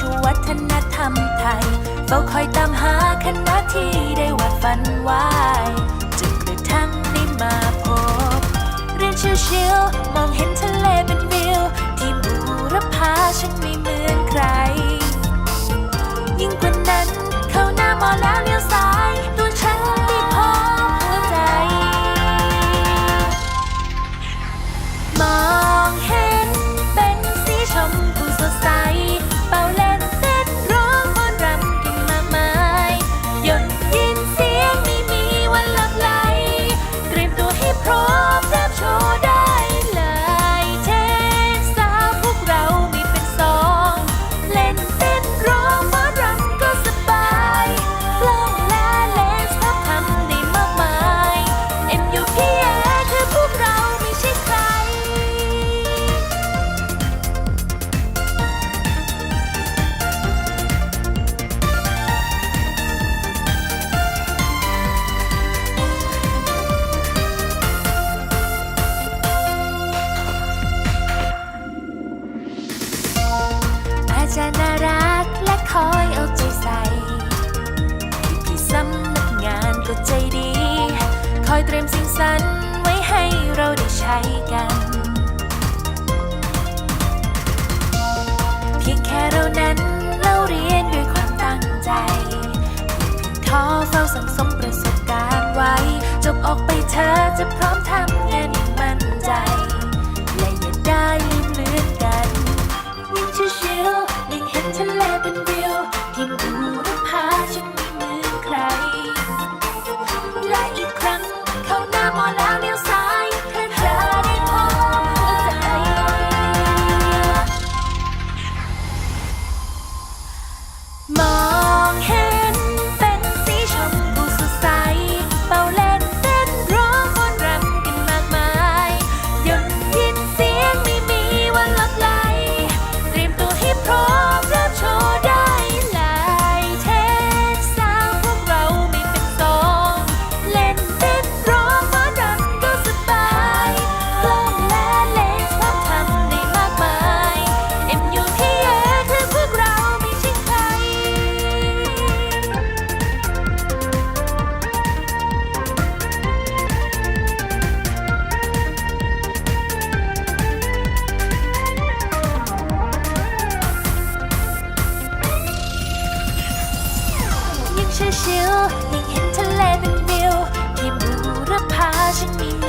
ชวัฒนธรรมไทยเฝ้าคอยตามหาคณะที่ได้วัดฝันไว้จึงกระทั่งได้มาพบ เรียนเชียว ยเตรียมสิ่งสรรไว้ให้เราได้ใช้กัน เพียงแค่เรานั้นเราเรียนด้วยความตั้งใจท้อเฝ้าสังสมประสบการณ์ไว้ จบออกไปเธอจะพร้อม ชิวๆยังเห็นทะเลเป็นวิวที่บูรพาฉันมี